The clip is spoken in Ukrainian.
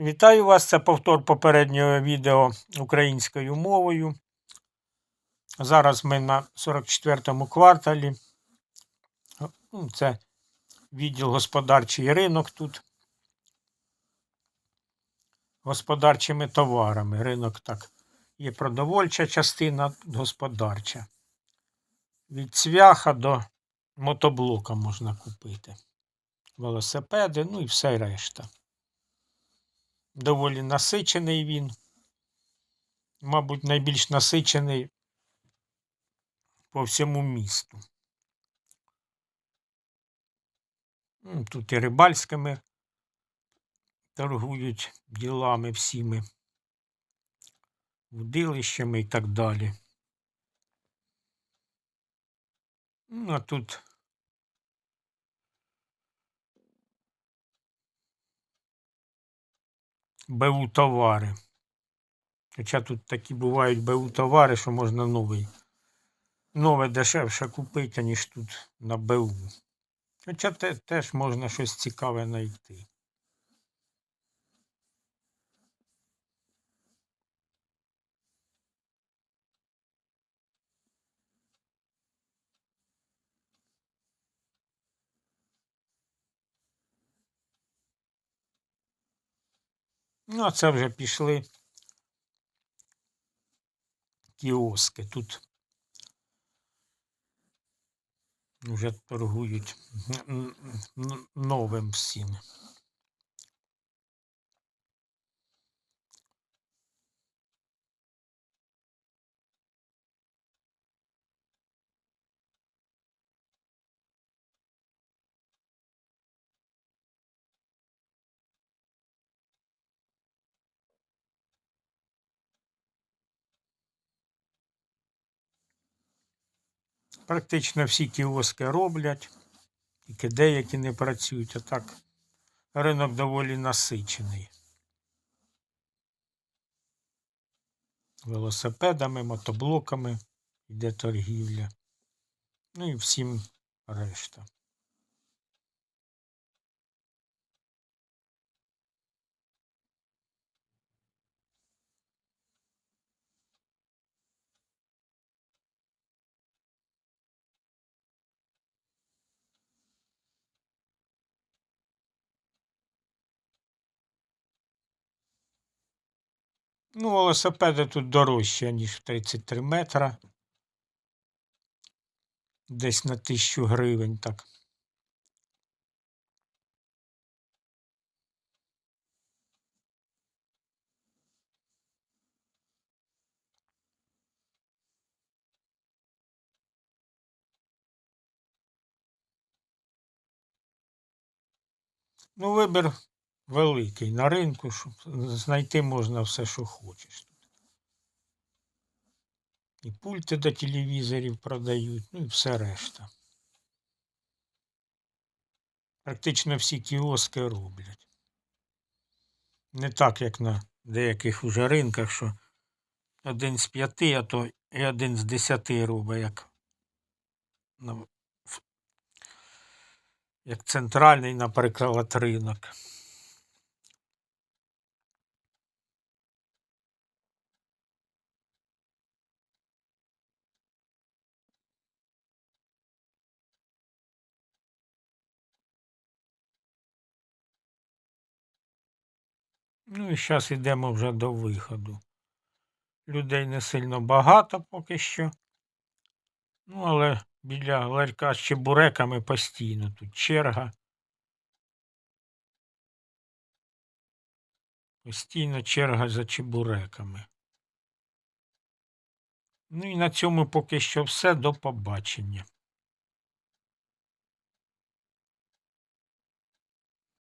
Вітаю вас! Це повтор попереднього відео українською мовою. Зараз ми на 44-му кварталі. Ну, Це відділ господарчий ринок тут. Господарчими товарами. Ринок так. Є продовольча частина, господарча. Від цвяха до мотоблока можна купити. Велосипеди, ну і все решта. Доволі насичений він. Мабуть, найбільш насичений по всьому місту. Ну, Тут і рибальськими торгують ділами всіми, вудилищами і так далі. Ну, а тут БУ товари. Хоча тут такі бувають БУ товари, що можна новий. Нове дешевше купити, ніж тут на БУ. Хоча те, теж можна щось цікаве знайти. Ну, а це вже пішли кіоски. Тут вже торгують новим всім. Практично всі кіоски роблять, тільки деякі не працюють, а так ринок доволі насичений. Велосипедами, мотоблоками йде торгівля. Ну і всім решта. Ну, велосипеди тут дорожчі, ніж 33 метра. Десь на тисячу гривень так. Ну, вибір великий на ринку, що знайти можна все, що хочеш. І пульти до телевізорів продають, ну і все решта. Практично всі кіоски роблять. Не так, як на деяких уже ринках, що один з п'яти, а то і один з десяти робить, як, як центральний, наприклад, ринок. Ну і зараз йдемо вже до виходу. Людей не сильно багато поки що. Ну, але біля ларька з чебуреками постійно тут черга. Постійно черга за чебуреками. Ну і на цьому поки що все. До побачення.